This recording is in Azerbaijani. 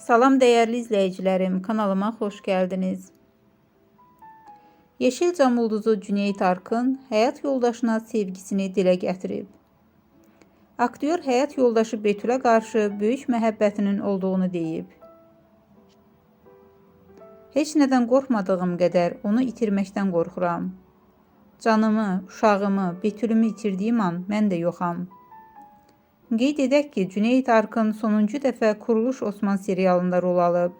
Salam değerli izleyicilerim, kanalıma hoş geldiniz. Yeşilcam ulduzu Cüneyt Arkın həyat yoldaşına sevgisini dilə gətirib. Aktyor həyat yoldaşı Betülə qarşı böyük məhəbbətinin olduğunu deyib. Heç nədən qorxmadığım qədər onu itirməkdən qorxuram. Canımı, uşağımı, Betülümü itirdiyim an mən də yoxam. Qeyd edək ki, Cüneyt Arkın sonuncu dəfə Kuruluş Osman serialında rol alıb.